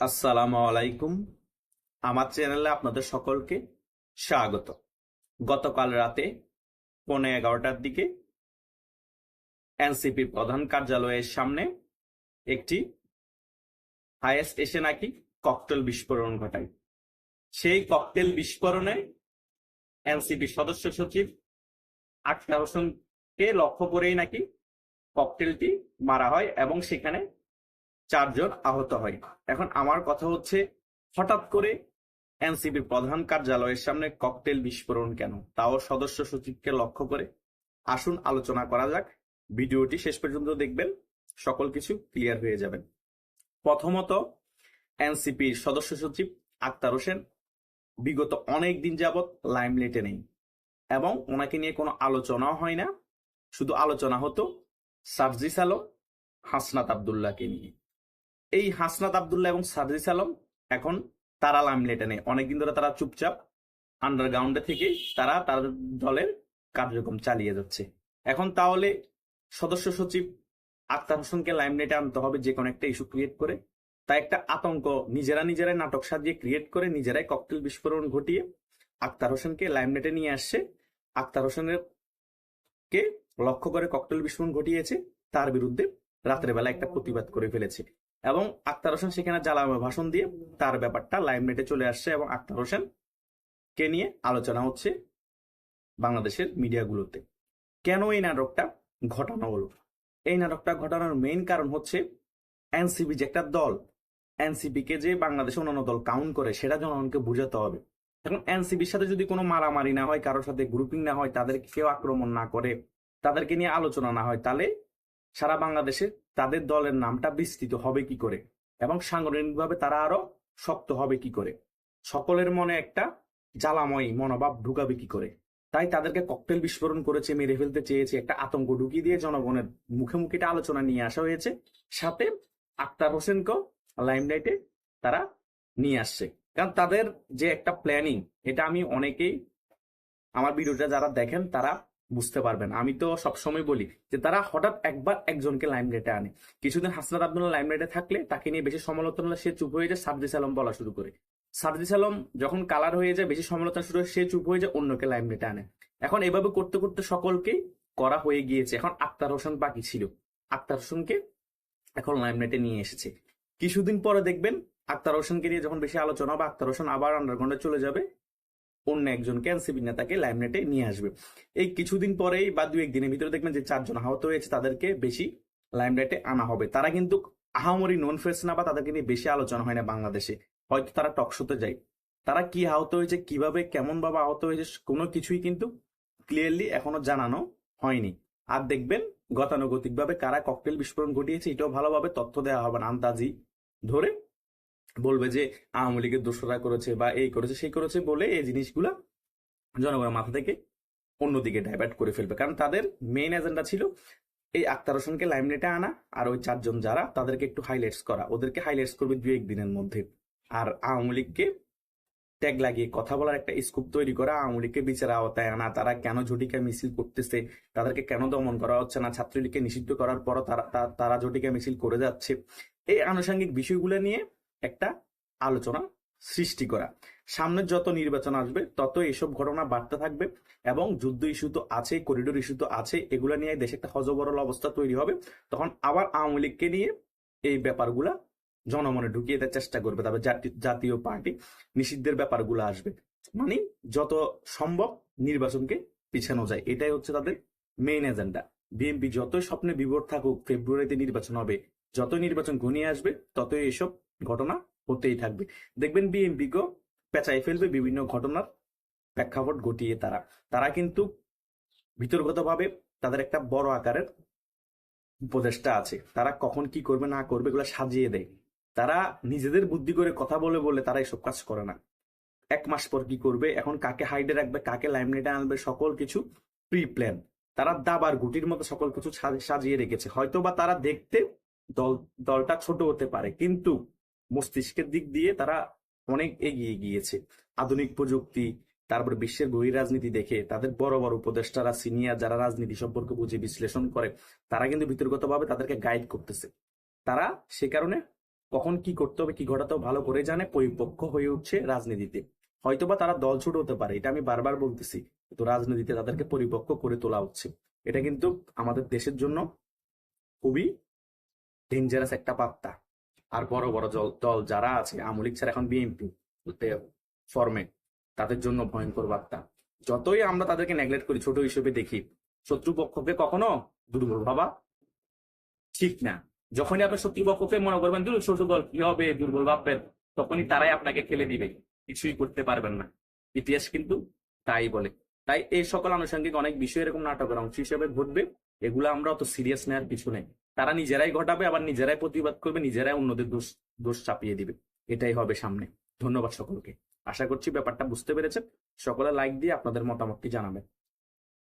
আসসালামু আলাইকুম। আমার চ্যানেলে আপনাদের সকলকে স্বাগত। গতকাল রাতে পৌনে এগারোটার দিকে এনসিপি প্রধান কার্যালয়ের সামনে একটি হায়েস্ট এসে নাকি ককটেল বিস্ফোরণ ঘটায়। সেই ককটেল বিস্ফোরণে এনসিপি সদস্য সচিব আখতার হোসেনকে লক্ষ্য করেই নাকি ককটেলটি মারা হয় এবং সেখানে চারজন আহত হয়। এখন আমার কথা হচ্ছে, হঠাৎ করে এনসিপির প্রধান কার্যালয়ের সামনে ককটেল বিস্ফোরণ কেন? তাও সদস্য সচিবকে লক্ষ্য করে। আসুন, আলোচনা করা যাক। ভিডিওটি শেষ পর্যন্ত দেখবেন। সকল কিছু ক্লিয়ার হয়ে যাবেন প্রথমত, এনসিপির সদস্য সচিব আক্তার হোসেন, বিগত অনেক দিন যাবৎ লাইমলাইটে নেই এবং ওনাকে নিয়ে কোনো আলোচনাও হয় না। শুধু আলোচনা হতো সার্জিস আলম, হাসনাত আবদুল্লাহকে নিয়ে। এই হাসনাত আবদুল্লাহ এবং সার্জিস আলম এখন তারা লাইমলাইটে নেই। অনেকদিন ধরে তারা চুপচাপ আন্ডারগ্রাউন্ডে থেকে তারা তাদের দলের কার্যক্রম চালিয়ে যাচ্ছে। এখন তাহলে সদস্য সচিব আক্তার হোসেনকে লাইমলাইটে আনতে হবে যে কোনো একটা ইস্যু ক্রিয়েট করে। তা একটা আতঙ্ক, নিজেরা নিজেরাই নাটক সাজিয়ে ক্রিয়েট করে, নিজেরাই ককটেল বিস্ফোরণ ঘটিয়ে আক্তার হোসেনকে লাইমলাইটে নিয়ে আসছে। আক্তার হোসেনের কে লক্ষ্য করে ককটেল বিস্ফোরণ ঘটিয়েছে, তার বিরুদ্ধে রাতের একটা প্রতিবাদ করে ফেলেছে। এবং আক্তার হোসেন সেখানে জ্বালাময় ভাষণ দিয়ে তার ব্যাপারটা লাইমলাইটে চলে আসছে এবং আক্তার হোসেন কে নিয়ে আলোচনা হচ্ছে বাংলাদেশের মিডিয়াগুলোতে কেন এই নাটকটা ঘটানো হলো? এই নাটকটা ঘটানোর মেইন কারণ হচ্ছে এনসিপি যে একটা দল এনসিপি কে যে বাংলাদেশে অন্যান্য দল কাউন্ট করে সেটা জনগণকে বুঝাতে হবে। এখন এনসিপির সাথে যদি কোনো মারামারি না হয়, কারোর সাথে গ্রুপিং না হয়, তাদেরকে কেউ আক্রমণ না করে, তাদেরকে নিয়ে আলোচনা না হয়, তাহলে সারা বাংলাদেশে তাদের দলের নামটা বিস্তৃত হবে কি করে? এবং সাংগঠনিকভাবে তারা আরও শক্ত হবে কি করে? সকলের মনে একটা জ্বালাময় মনোভাব ঢুকাবে কি করে? তাই তাদেরকে ককটেল বিস্ফোরণ করেছে, মেরে ফেলতে চেয়েছে, একটা আতঙ্ক ঢুকিয়ে দিয়ে জনগণের মুখে মুখে আলোচনা নিয়ে আসা হয়েছে। সাথে আক্তার হোসেনকেও লাইমলাইটে তারা নিয়ে আসছে। কারণ তাদের যে একটা প্ল্যানিং এটা আমি অনেকেই আমার ভিডিওটা যারা দেখেন, তারা বুঝতে পারবেন। আমি তো সবসময় বলি যে তারা হঠাৎ একবার একজনকে লাইমলাইটে আনে। কিছুদিন হাসনাত আব্দুল্লাহ লাইমলাইটে থাকলে তাকে নিয়ে বেশি সমালোচনা সে চুপ হয়ে যায় সার্জিস আলম বলা শুরু করে। সার্জিস আলম যখন কালার হয়ে যায়, বেশি সমালোচনা শুরু হয়, সে চুপ হয়ে যায়, অন্যকে লাইমলাইটে আনে। এখন এভাবে করতে করতে সকলকেই করা হয়ে গিয়েছে। এখন আক্তার হোসেন বাকি ছিল। আক্তার হোসেনকে এখন লাইমলাইটে নিয়ে এসেছে। কিছুদিন পরে দেখবেন আক্তার হোসেনকে নিয়ে যখন বেশি আলোচনা হবে, আক্তার হোসেন আবার আন্ডারগ্রাউন্ডে চলে যাবে। অন্য একজনকে এনসিপি নেতাকে লাইমলাইটে নিয়ে আসবে। এই কিছুদিন পরেই বা দু একদিনের ভিতরে দেখবেন যে চারজন আহত হয়েছে, তাদেরকে বেশি লাইমলাইটে আনা হবে। তারা কিন্তু আহামরি নন ফেস না বা তাদেরকে নিয়ে বেশি আলোচনা হয় না বাংলাদেশে। হয়তো তারা টকশোতে যায়। তারা কি আহত হয়েছে, কীভাবে কেমন ভাবে আহত হয়েছে, কোনো কিছুই কিন্তু ক্লিয়ারলি এখনও জানানো হয়নি। আর দেখবেন গতানুগতিক ভাবে কারা ককটেল বিস্ফোরণ ঘটিয়েছে, এটাও ভালোভাবে তথ্য দেওয়া হবে না। আন্দাজি ধরে বলবে যে আওয়ামী লীগের দোষরা করেছে বা এই করেছে, সেই করেছে বলে এই জিনিসগুলা জনগণের মাথা থেকে অন্যদিকে ডাইভার্ট করে ফেলবে। কারণ তাদের মেইন এজেন্ডা ছিল এই আক্তার হোসেনকে লাইমলাইটে আনা আর ওই চারজন যারা, তাদেরকে একটু হাইলাইটস করা। ওদেরকে হাইলাইটস করবে দু একদিনের মধ্যে। আর আওয়ামী লীগকে ট্যাগ লাগিয়ে কথা বলার একটা স্কোপ তৈরি করা, আওয়ামী লীগকে বিচার আওতায় আনা, তারা কেন ঝটিকা মিছিল করতেছে, তাদেরকে কেন দমন করা হচ্ছে না, ছাত্রলীগকে নিষিদ্ধ করার পরও তারা তারা ঝটিকা মিছিল করে যাচ্ছে। এই আনুষঙ্গিক বিষয়গুলো নিয়ে একটা আলোচনা সৃষ্টি করা। সামনে যত নির্বাচন আসবে তত এসব ঘটনা বাড়তে থাকবে এবং যুদ্ধ ইস্যু তো আছে করিডোর ইস্যু তো আছে এগুলো নিয়ে দেশে একটা হজবরল অবস্থা তৈরি হবে। তখন আবার আওয়ামী লীগকে নিয়ে এই ব্যাপারগুলা জনমনে ঢুকিয়ে দেওয়ার চেষ্টা করবে। তবে জাতি- জাতীয় পার্টি নিষিদ্ধের ব্যাপারগুলো আসবে। মানে যত সম্ভব নির্বাচনকে পিছানো যায়। এটাই হচ্ছে তাদের মেইন এজেন্ডা বিএনপি যতই স্বপ্নে বিভোর থাকুক, ফেব্রুয়ারিতে নির্বাচন হবে যত নির্বাচন ঘনিয়ে আসবে, ততই এসব ঘটনা হতেই থাকবে। দেখবেন বিএনপিকেও পেঁচাই ফেলবে বিভিন্ন ঘটনার প্রেক্ষাপট ঘটিয়ে তারা। তারা কিন্তু ভিতরগতভাবে তাদের একটা বড় আকারের উপদেষ্টা আছে। তারা কখন কি করবে, না করবে এগুলো সাজিয়ে দেয়। তারা নিজেদের বুদ্ধি করে কথা বলে বলে তারা এসব কাজ করে না। এক মাস পর কি করবে, এখন কাকে হাইডে রাখবে, কাকে লাইমলাইটে আনবে, সকল কিছু প্রি প্ল্যান তারা দাবার গুটির মতো সকল কিছু সাজ- সাজিয়ে রেখেছে। হয়তো বা তারা দেখতে দল, দলটা ছোট হতে পারে, কিন্তু মস্তিষ্কের দিক দিয়ে তারা অনেক এগিয়ে গিয়েছে। আধুনিক প্রযুক্তি, তারপর বিশ্বের বহি রাজনীতি দেখে, তাদের বড় বড় উপদেষ্টারা, সিনিয়র যারা রাজনীতি সম্পর্কে বুঝে বিশ্লেষণ করে, তারা কিন্তু ভিতরগতভাবে তাদেরকে গাইড করতেছে। তারা সে কারণে কখন কি করতে হবে, কি ঘটাতে হবে, ভালো করে জানে, পরিপক্ক হয়ে উঠছে রাজনীতিতে। হয়তোবা তারা দল ছোট হতে পারে, এটা আমি বারবার বলতেছি, কিন্তু রাজনীতিতে তাদেরকে পরিপক্ক করে তোলা হচ্ছে। এটা কিন্তু আমাদের দেশের জন্য খুবই ডেঞ্জারাস একটা পাত্তা আর বড় বড় দল যারা আছে, আওয়ামী লীগ ছাড়া এখন বিএনপি ফর্মে তাদের জন্য ভয়ঙ্কর বার্তা। যতই আমরা তাদেরকে নেগলেক্ট করি, ছোট হিসেবে দেখি শত্রুপক্ষকে কখনো দুর্বল ভাবা ঠিক না। যখনই আপনি শত্রুপক্ষকে মনে করবেন দুর্বল ছোট দল, কি হবে? দুর্বল ভাববেন তখনই তারাই আপনাকে খেলে দিবে। কিছুই করতে পারবেন না। ইতিহাস কিন্তু তাই বলে। তাই এই সকল আনুষঙ্গিক অনেক বিষয় এরকম নাটকের অংশ হিসেবে ঘটবে। এগুলো আমরা অত সিরিয়াস নেওয়ার কিছু নেই। তারা নিজেরাই ঘটাবে, আবার নিজেরাই প্রতিবাদ করবে, নিজেরাই অন্যদের দোষ দোষ চাপিয়ে দিবে। এটাই হবে সামনে। ধন্যবাদ সকলকে। আশা করছি ব্যাপারটা বুঝতে পেরেছেন। সকলে লাইক দিয়ে আপনাদের মতামতটি জানাবেন।